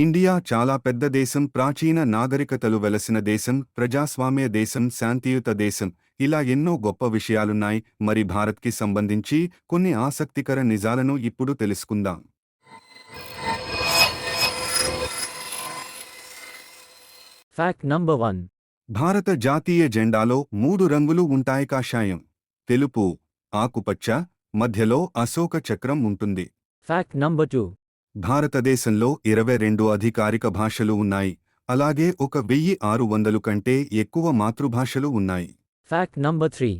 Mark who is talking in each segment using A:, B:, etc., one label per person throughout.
A: India చాలా పెద్ద దేశం ప్రాచీన నాగరికతలు వెలసిన దేశం ప్రజాస్వామ్య దేశం శాంతియుత దేశం. ఇలా ఎన్నో గొప్ప విషయాలున్నాయి. మరి భారత్కి సంబంధించి కొన్ని ఆసక్తికర నిజాలను ఇప్పుడు తెలుసుకుందాం.
B: Fact number 1.
A: భారత జాతీయ జెండాలో మూడు రంగులు ఉంటాయి కాషాయం. తెలుపు ఆకుపచ్చ మధ్యలో అశోక చక్రం ఉంటుంది.
B: Fact number 2.
A: భారతదేశంలో ఇరవై రెండు అధికారిక భాషలు ఉన్నాయి. అలాగే ఒక వెయ్యి ఆరు వందలు కంటే ఎక్కువ మాతృభాషలు ఉన్నాయి.
B: Fact number 3.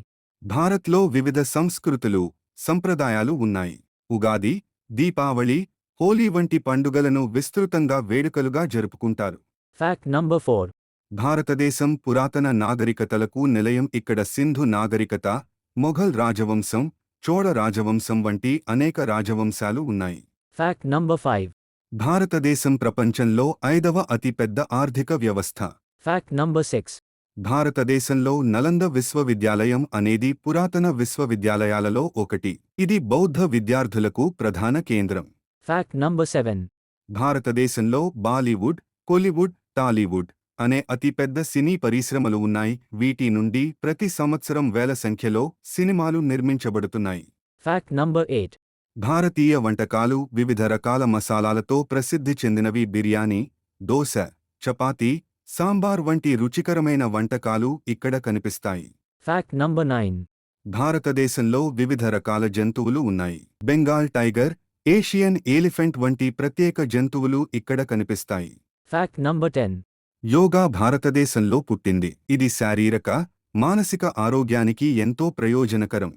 A: భారత్లో వివిధ సంస్కృతులు సంప్రదాయాలు ఉన్నాయి. ఉగాది దీపావళి హోలీ వంటి పండుగలను విస్తృతంగా వేడుకలుగా జరుపుకుంటారు.
B: Fact number 4.
A: భారతదేశం పురాతన నాగరికతలకు నిలయం ఇక్కడ సింధు నాగరికత మొఘల్ రాజవంశం చోళ రాజవంశం వంటి అనేక రాజవంశాలు ఉన్నాయి.
B: Fact number 5.
A: భారతదేశం ప్రపంచంలో ఐదవ అతిపెద్ద ఆర్థిక వ్యవస్థ
B: Fact number 6.
A: భారతదేశంలో నలంద విశ్వవిద్యాలయం అనేది పురాతన విశ్వవిద్యాలయాలలో ఒకటి ఇది బౌద్ధ విద్యార్థులకు ప్రధాన కేంద్రం
B: Fact number 7.
A: భారతదేశంలో బాలీవుడ్ కోలీవుడ్ టాలీవుడ్ అనే అతిపెద్ద సినీ పరిశ్రమలు ఉన్నాయి వీటి నుండి ప్రతి సంవత్సరం వేల సంఖ్యలో సినిమాలు నిర్మించబడుతున్నాయి
B: Fact number 8.
A: భారతీయ వంటకాలు వివిధ రకాల మసాలాలతో ప్రసిద్ధి చెందినవి బిర్యానీ దోశ చపాతీ సాంబార్ వంటి రుచికరమైన వంటకాలు ఇక్కడ కనిపిస్తాయి.
B: Fact number 9.
A: భారతదేశంలో వివిధ రకాల జంతువులు ఉన్నాయి. బెంగాల్ టైగర్ ఏషియన్ ఏలిఫెంట్ వంటి ప్రత్యేక జంతువులు ఇక్కడ కనిపిస్తాయి.
B: Fact number 10.
A: యోగా భారతదేశంలో పుట్టింది. ఇది శారీరక మానసిక ఆరోగ్యానికి ఎంతో ప్రయోజనకరం.